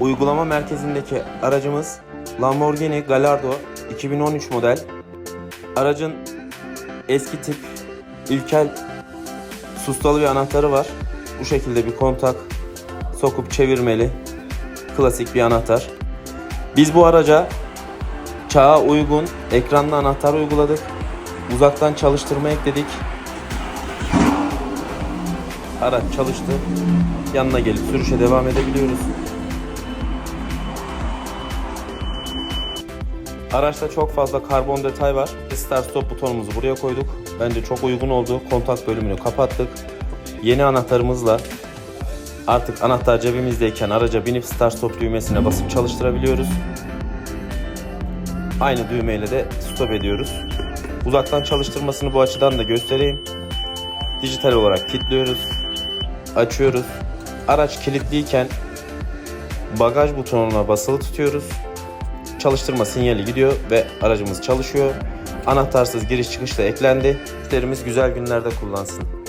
Uygulama merkezindeki aracımız Lamborghini Gallardo 2013 model. Aracın eski tip ilkel sustalı bir anahtarı var. Bu şekilde bir kontak sokup çevirmeli klasik bir anahtar. Biz bu araca çağa uygun ekranlı anahtar uyguladık. Uzaktan çalıştırma ekledik. Araç çalıştı. Yanına gelip sürüşe devam edebiliyoruz. Araçta çok fazla karbon detay var. Start stop butonumuzu buraya koyduk. Bence çok uygun oldu. Kontak bölümünü kapattık. Yeni anahtarımızla artık anahtar cebimizdeyken araca binip start stop düğmesine basıp çalıştırabiliyoruz. Aynı düğmeyle de stop ediyoruz. Uzaktan çalıştırmasını bu açıdan da göstereyim. Dijital olarak kilitliyoruz. Açıyoruz. Araç kilitliyken bagaj butonuna basılı tutuyoruz çalıştırma sinyali gidiyor ve aracımız çalışıyor. Anahtarsız giriş çıkış da eklendi. Müşterimiz güzel günlerde kullansın.